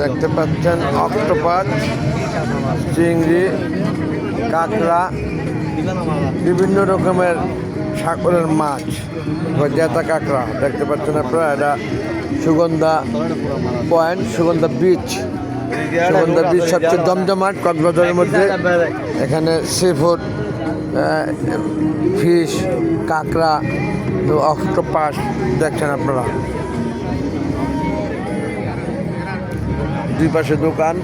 দেখতে পাচ্ছেন অক্টোপাস, চিংড়ি, কাঁকড়া, বিভিন্ন রকমের সাগরের মাছ জেতা কাঁকড়া, দেখতে পাচ্ছেন আপনারা, এটা Sugandha point, Sugandha beach Sugandha beach সবচেয়ে জমজমাট কক্সবাজারের মধ্যে। এখানে সি ফুড ফিশ কাঁকড়া অক্টোপাস দেখছেন আপনারা। দুই পাশে দোকান।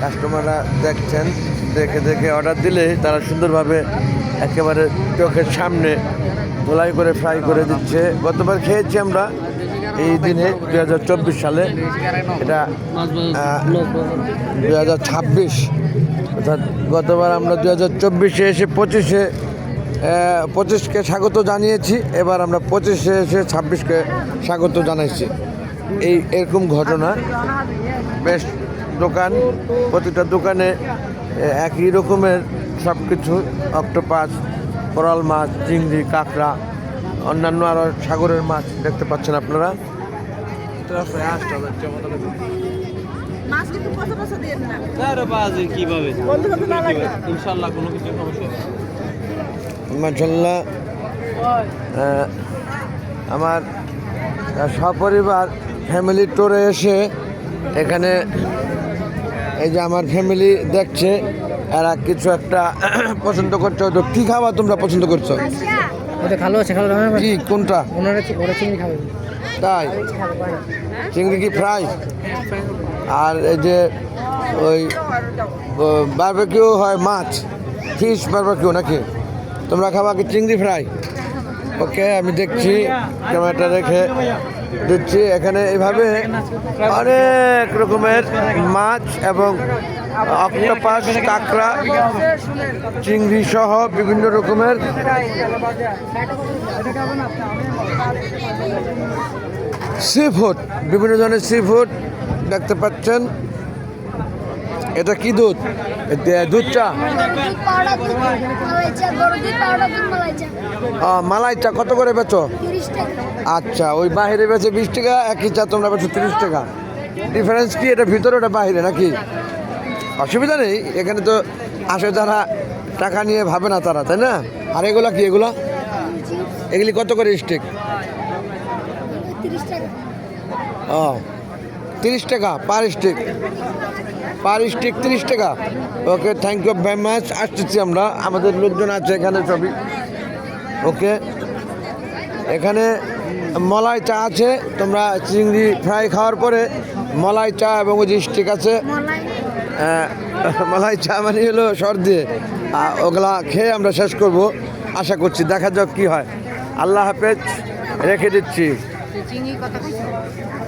কাস্টমাররা দেখছেন, দেখে দেখে অর্ডার দিলে তারা সুন্দরভাবে একেবারে চোখের সামনে ধোলাই করে ফ্রাই করে দিচ্ছে। গতবার খেয়েছি আমরা এই দিনে দু হাজার চব্বিশ সালে। এটা দু হাজার ছাব্বিশ। অর্থাৎ গতবার আমরা দু হাজার চব্বিশে এসে পঁচিশে পঁচিশকে স্বাগত জানিয়েছি। এবার আমরা পঁচিশে এসে ছাব্বিশকে স্বাগত জানাইছি। এই এরকম ঘটনা। বেশ দোকান প্রতিটা দোকানে একই রকমের সব কিছু অক্টোপাস কোরাল মাছ চিংড়ি কাঁকড়া অন্যান্য আরও সাগরের মাছ দেখতে পাচ্ছেন আপনারা। মাসাল্লাহ আমার সপরিবার ফ্যামিলি ট্যুরে এসে এখানে এই যে আমার ফ্যামিলি দেখছে এরা কিছু একটা পছন্দ করছ। তো কী খাবার তোমরা পছন্দ করছ? ভালো আছে কি কোনটা? তাই? চিংড়ি কি ফ্রাই আর এই যে ওই বারবেকিউ হয় মাছ। ফিশ বারবেকিউ নাকি? তোমরা খাবা কি চিংড়ি ফ্রাই ওকে, আমি দেখছি, ক্যামেরাটা রেখে দিচ্ছি। এখানে এভাবে অনেক রকমের মাছ এবং অক্টোপাস, কাঁকড়া, চিংড়ি সহ বিভিন্ন রকমের সি ফুড বিভিন্ন ধরনের সি ফুড দেখতে পাচ্ছেন। এটা কি দুধ? এ- দুধ চা দুধ মালাই চা গরু দুধ পাউডার দুধ মালাই চা আহ, মালাই চা কত করে বেচো? আচ্ছা ওই বাইরে বেচে বিশ টাকা একই চা তোমরা বেচো তিরিশ টাকা। ডিফারেন্স কি? এটা ভিতরে ওটা বাইরে নাকি? অসুবিধা নেই এখানে তো আসে যারা টাকা নিয়ে ভাবে না তারা তাই না? আর এগুলা কি এগুলা? এগুলি কত করে স্টিক ও তিরিশ টাকা পার স্টিক পার স্টিক তিরিশ টাকা। Okay thank you very much আসতেছি আমরা। আমাদের লোকজন আছে এখানে সবই। ওকে এখানে মলাই চা আছে। তোমরা চিংড়ি ফ্রাই খাওয়ার পরে মলাই চা এবং ওই যে স্টিক আছে। মলাই। চা মানে হলো সর্দি আহ, ওগুলা খেয়ে আমরা শেষ করব। আশা করছি দেখা যাক কি হয়। আল্লাহ হাফেজ। রেখে দিচ্ছি।